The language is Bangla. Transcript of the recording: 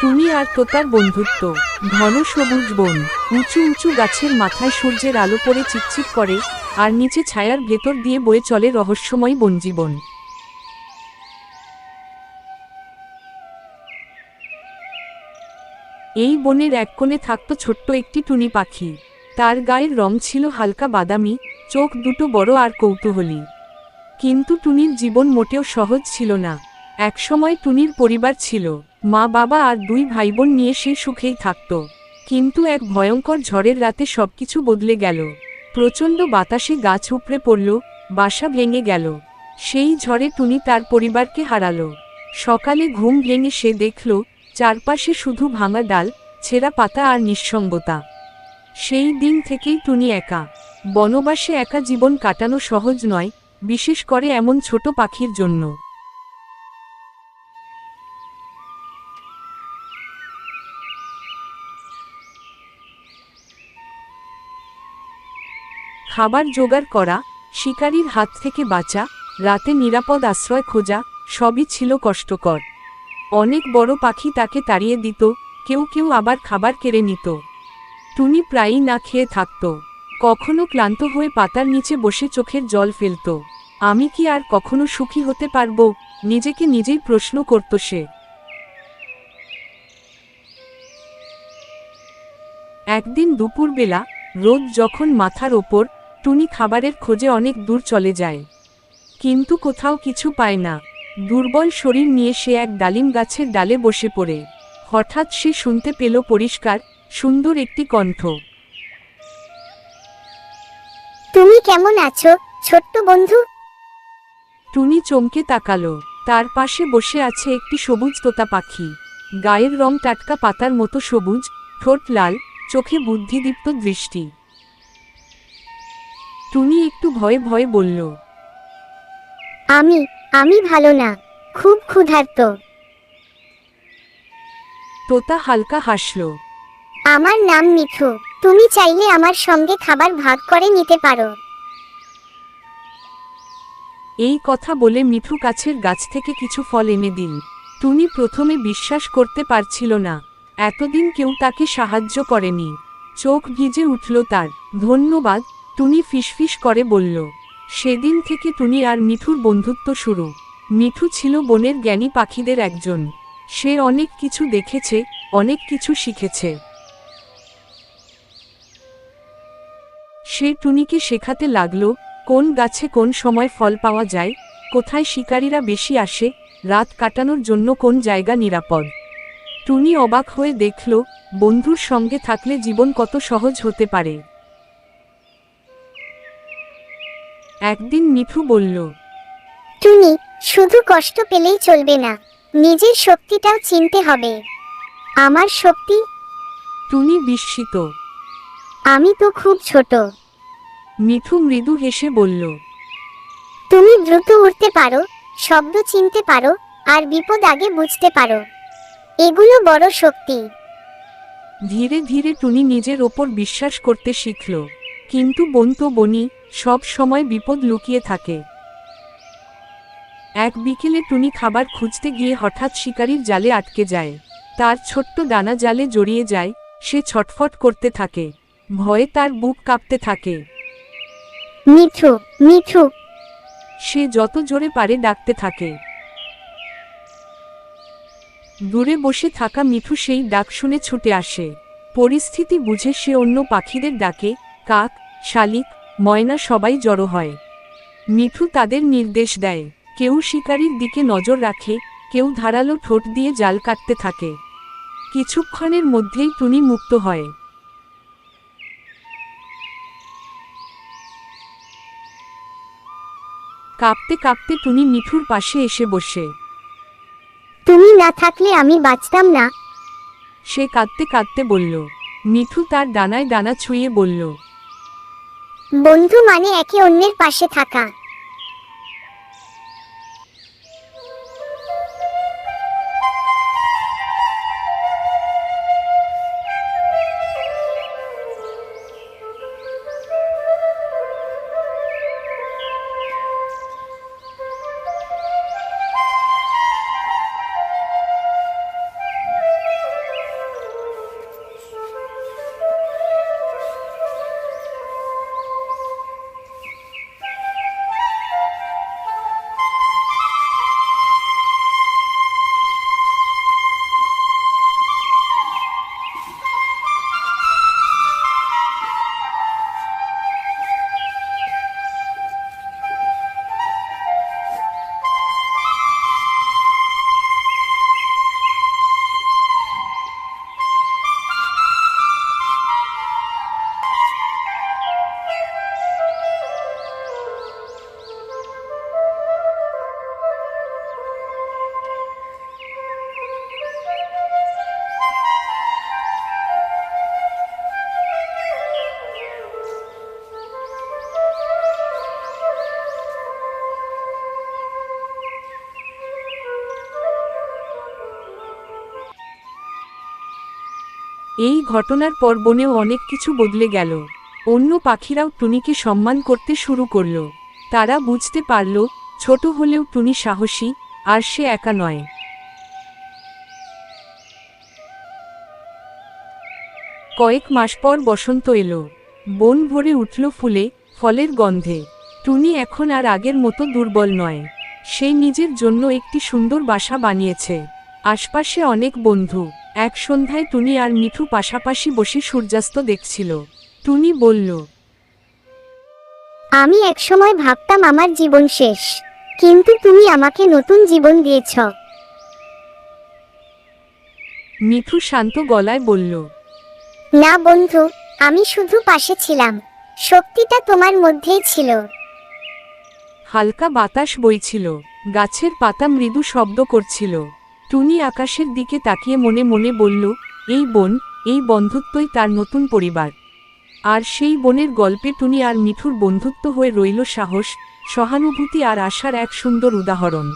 টুনি আর তোতার বন্ধুত্ব। ঘন সবুজ বন, উঁচু উঁচু গাছের মাথায় সূর্যের আলো পড়ে চিকচিক করে, আর নিচে ছায়ার ভেতর দিয়ে বয়ে চলে রহস্যময় বনজীবন। এই বনের এক কোণে থাকত ছোট্ট একটি টুনি পাখি। তার গায়ের রং ছিল হালকা বাদামি, চোখ দুটো বড় আর কৌতূহলী। কিন্তু টুনির জীবন মোটেও সহজ ছিল না। একসময় টুনির পরিবার ছিল। মা বাবা আর দুই ভাইবোন নিয়ে সে সুখেই থাকত। কিন্তু এক ভয়ঙ্কর ঝড়ের রাতে সবকিছু বদলে গেল। প্রচণ্ড বাতাসে গাছ উপড়ে পড়ল, বাসা ভেঙে গেল। সেই ঝড়ে টুনি তার পরিবারকে হারালো। সকালে ঘুম ভেঙে সে দেখল, চারপাশে শুধু ভাঙা ডাল, ছেঁড়া পাতা আর নিঃসঙ্গতা। সেই দিন থেকেই টুনি একা। বনবাসে একা জীবন কাটানো সহজ নয়, বিশেষ করে এমন ছোট পাখির জন্য। খাবার জোগাড় করা, শিকারীর হাত থেকে বাঁচা, রাতে নিরাপদ আশ্রয় খোঁজা, সবই ছিল কষ্টকর। অনেক বড় পাখি তাকে তাড়িয়ে দিত, কেউ কেউ আবার খাবার কেড়ে নিত। টুনি প্রায়ই না খেয়ে থাকত। কখনো ক্লান্ত হয়ে পাতার নিচে বসে চোখের জল ফেলত। আমি কি আর কখনো সুখী হতে পারব? নিজেকে নিজেই প্রশ্ন করত সে। একদিন দুপুরবেলা, রোদ যখন মাথার ওপর টুনি খাবারের খোঁজে অনেক দূর চলে যায়। কিন্তু কোথাও কিছু পায় না। দুর্বল শরীর নিয়ে সে এক ডালিম গাছের ডালে বসে পড়ে। হঠাৎ সে শুনতে পেল পরিষ্কার সুন্দর একটি কণ্ঠ। তুমি কেমন আছো ছোট্ট বন্ধু? টুনি চমকে তাকালো। তার পাশে বসে আছে একটি সবুজ তোতা পাখি। গায়ের রং টাটকা পাতার মতো সবুজ ঠোঁট লাল চোখে বুদ্ধিদীপ্ত দৃষ্টি। টুনি একটু ভয়ে ভয়ে বলল আমি আমি ভালো না খুব ক্ষুধার্ত। তোতা হালকা হাসল আমার নাম মিঠু তুমি চাইলে আমার সঙ্গে খাবার ভাগ করে নিতে পারো। এই কথা বলে মিঠু কাছের গাছ থেকে কিছু ফল এনে দিন টুনি প্রথমে বিশ্বাস করতে পারছিল না এতদিন কেউ তাকে সাহায্য করেনি। চোখ ভিজে উঠল তার। ধন্যবাদ টুনি ফিসফিস করে বলল, সেদিন থেকে টুনি আর মিঠুর বন্ধুত্ব শুরু। মিঠু ছিল বনের জ্ঞানী পাখিদের একজন। সে অনেক কিছু দেখেছে, অনেক কিছু শিখেছে। সে টুনিকে শেখাতে লাগল, কোন গাছে কোন সময় ফল পাওয়া যায়, কোথায় শিকারীরা বেশি আসে, রাত কাটানোর জন্য কোন জায়গা নিরাপদ। টুনি অবাক হয়ে দেখল, বন্ধুর সঙ্গে থাকলে জীবন কত সহজ হতে পারে। একদিন মিঠু বলল টুনি শুধু কষ্ট পেলেই চলবে না। নিজের শক্তিটাও চিনতে হবে। আমার শক্তি? টুনি বিস্মিত। আমি তো খুব ছোট। মিঠু মৃদু হেসে বলল তুমি দ্রুত উঠতে পারো শব্দ চিনতে পারো আর বিপদ আগে বুঝতে পারো। এগুলো বড় শক্তি। ধীরে ধীরে টুনি নিজের ওপর বিশ্বাস করতে শিখল কিন্তু বন তো বনি সব সময় বিপদ লুকিয়ে থাকে। এক বিকেলে টুনি খাবার খুঁজতে গিয়ে হঠাৎ শিকারীর জালে আটকে যায়। তার ছোট্ট ডানা জালে জড়িয়ে যায় সে ছটফট করতে থাকে। ভয়ে তার বুক কাঁপতে থাকে। মিঠু মিঠু। সে যত জোরে পারে ডাকতে থাকে। দূরে বসে থাকা মিঠু সেই ডাক শুনে ছুটে আসে। পরিস্থিতি বুঝে সে অন্য পাখিদের ডাকে কাক শালিক ময়না সবাই জড়ো হয়। মিঠু তাদের নির্দেশ দেয় কেউ শিকারীর দিকে নজর রাখে কেউ ধারালো ঠোঁট দিয়ে জাল কাটতে থাকে। কিছুক্ষণের মধ্যেই টুনি মুক্ত হয়। কাঁপতে কাঁপতে টুনি মিঠুর পাশে এসে বসে। তুমি না থাকলে আমি বাঁচতাম না। সে কাঁদতে কাঁদতে বলল। মিঠু তার ডানায় ডানা ছুঁয়ে বলল বন্ধু মানে একে অন্যের পাশে থাকা। এই ঘটনার পর বনেও অনেক কিছু বদলে গেল। অন্য পাখিরাও টুনিকে সম্মান করতে শুরু করল। তারা বুঝতে পারল, ছোট হলেও টুনি সাহসী, আর সে একা নয়। কয়েক মাস পর বসন্ত এলো। বন ভরে উঠল ফুলে, ফলের গন্ধে। টুনি এখন আর আগের মতো দুর্বল নয়। সে নিজের জন্য একটি সুন্দর বাসা বানিয়েছে। আশপাশে অনেক বন্ধু। এক সন্ধ্যায় টুনি আর মিঠু পাশাপাশি বসে সূর্যাস্ত দেখছিল। টুনি বলল আমি একসময় ভাবতাম আমার জীবন শেষ কিন্তু তুমি আমাকে নতুন জীবন দিয়েছ। মিঠু শান্ত গলায় বলল না বন্ধু আমি শুধু পাশে ছিলাম শক্তিটা তোমার মধ্যেই ছিল। হালকা বাতাস বইছিল গাছের পাতা মৃদু শব্দ করছিল। টুনি আকাশের দিকে তাকিয়ে মনে মনে বলল, এই বোন, এই বন্ধুত্বই তার নতুন পরিবার। আর সেই বোনের গল্পে টুনি আর মিঠুর বন্ধুত্ব হয়ে রইল সাহস, সহানুভূতি আর আশার এক সুন্দর উদাহরণ।